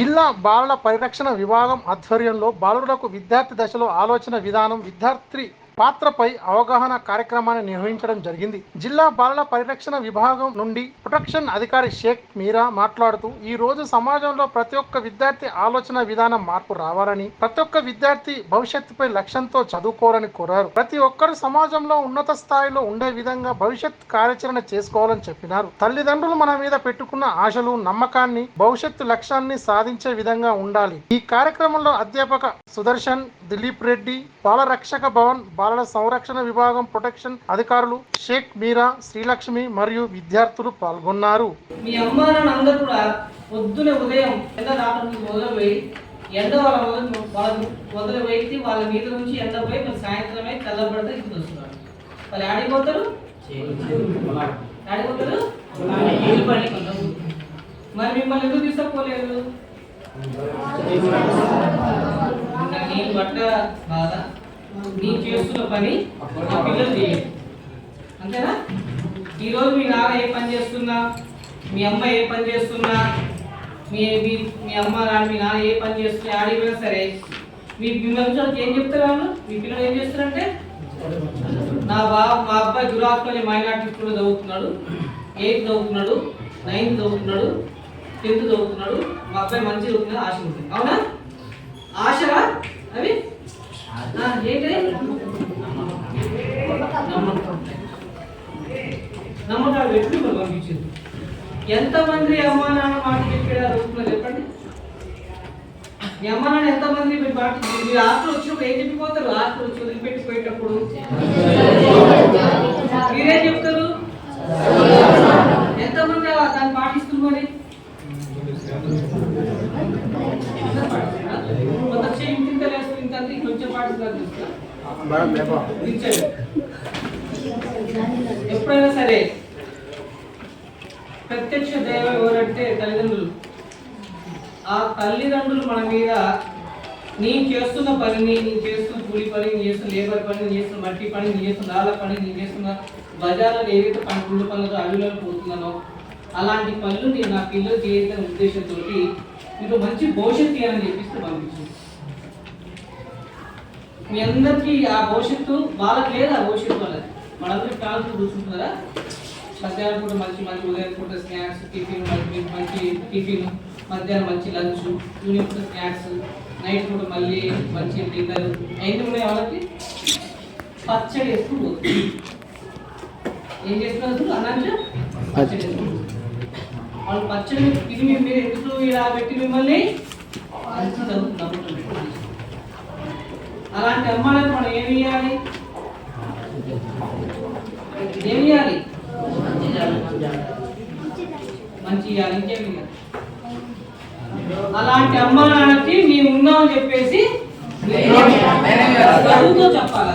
జిల్లా బాలల పరిరక్షణ విభాగం ఆధ్వర్యంలో బాలులకు విద్యార్థి దశలో ఆలోచన విధానం విద్యార్థి పాత్రపై అవగాహన కార్యక్రమాన్ని నిర్వహించడం జరిగింది. జిల్లా బాలల పరిరక్షణ విభాగం నుండి ప్రొటెక్షన్ అధికారి షేక్ మీరా మాట్లాడుతూ ఈ రోజు సమాజంలో ప్రతి ఒక్క విద్యార్థి ఆలోచన విధానం మార్పు రావాలని ప్రతి ఒక్క విద్యార్థి భవిష్యత్తుపై లక్ష్యంతో చదువుకోవాలని కోరారు. ప్రతి ఒక్కరు సమాజంలో ఉన్నత స్థాయిలో ఉండే విధంగా భవిష్యత్ కార్యాచరణ చేసుకోవాలని చెప్పినారు. తల్లిదండ్రులు మన మీద పెట్టుకున్న ఆశలు నమ్మకాన్ని భవిష్యత్తు లక్ష్యాన్ని సాధించే విధంగా ఉండాలి. ఈ కార్యక్రమంలో అధ్యాపక సుదర్శన్ దిలీప్ రెడ్డి బాల రక్షక భవన్ బాలల సంరక్షణ విభాగం ప్రొటెక్షన్ అధికారులు షేక్ మీరా శ్రీలక్ష్మి మరియు విద్యార్థులు పాల్గొన్నారు. మీ అమ్మ కూడా పొద్దున ఉదయం ఎండ రావడానికి మొదలుపోయి ఎండ వాళ్ళ వాళ్ళు వాళ్ళ మొదలు పెట్టి వాళ్ళ మీద నుంచి ఎండ పోయి మరి సాయంత్రమే తెల్లబడితే ఇంటికి వస్తున్నారు. వాళ్ళు ఆడిపోతారు ఆడిపోతారు మరి మిమ్మల్ని ఎందుకు తీసుకుపోలేదు? నీళ్ళు నేను పట్ట బాధ. నీ చేస్తున్న పని ఆ పిల్లలు చేయండి అంతేనా? ఈరోజు మీ నాన్న ఏ పని చేస్తున్నా మీ అమ్మ ఏ పని చేస్తున్నా మీ మీ మీ అమ్మ నాన్న మీ నాన్న ఏ పని చేస్తున్నా ఆడిపోయినా సరే. మీ మిమ్మల్ని ఏం చెప్తారు వాళ్ళు? మీ పిల్లలు ఏం చేస్తారంటే నా బా మా అబ్బాయి గురాత్మని మైనార్టీ స్కూల్లో చదువుతున్నాడు ఎయిత్ చదువుతున్నాడు నైన్త్ చదువుతున్నాడు టెన్త్ చదువుతున్నాడు మా అబ్బాయి మంచి చదువుతున్నాడు ఆశ ఉంటుంది అవునా? ఆశరా నమ్మకాలు పెట్టి పంపించింది ఎంతమంది అమ్మా నాన్న మాట చెప్పారు ఆ రోజులో చెప్పండి? మీ అమ్మ నాన్న ఎంతమంది మీరు మాట మీరు హాస్టల్ వచ్చినప్పుడు ఏం చెప్పిపోతారు? హాస్టల్ వచ్చి వదిలిపెట్టిపోయేటప్పుడు? ఎప్పుడైనా సరే ప్రత్యక్ష దైవం ఎవరంటే తల్లిదండ్రులు. ఆ తల్లిదండ్రులు మన మీద నేను చేస్తున్న పనిని నేను చేస్తున్న కూలి పని నేను చేస్తున్న లేబర్ పని నేను చేస్తున్న మట్టి పని నేను చేస్తున్న రాళ్ళ పని నేను చేస్తున్న బజార్లో ఏదైతే పని కుళ్ళు పనులతో అడవిలో పోతున్నానో అలాంటి పనులు నేను నా పిల్లలు చేయాలనే ఉద్దేశంతో మీరు మంచి భవిష్యత్తు తీయాలని చెప్పిస్తే పంపించింది మీ అందరికీ ఆ భవిష్యత్తు వాళ్ళకి లేదు ఆ భవిష్యత్తు వాళ్ళకి మనందరికి కావాల్సి చూసుకుంటున్నారా మధ్యాహ్నం పూట మంచి మంచి ఉదయం పూట స్నాక్స్ టిఫిన్ మంచి మంచి టిఫిన్ మధ్యాహ్నం మంచి లంచ్ ఈవినింగ్ పూట స్నాక్స్ నైట్ పూట మళ్ళీ మంచి డిన్నర్. అయింది ఉన్నాయి వాళ్ళకి? పచ్చడి ఎక్కువ ఏం చేస్తున్నారు అన్నట్లు పచ్చడి వేసుకుంటారు. వాళ్ళు పచ్చడి తిని మీరు ఎందుకు ఇలా పెట్టి మిమ్మల్ని మంచి అలాంటి అమ్మాయిలకు మనం ఏమి ఇవ్వాలి ఏమి ఇవ్వాలి మంచి ఇవ్వాలి ఇంకేమి అలాంటి అమ్మ నాన్నకి మేము ఉన్నామని చెప్పేసి చదువుతో చెప్పాలి.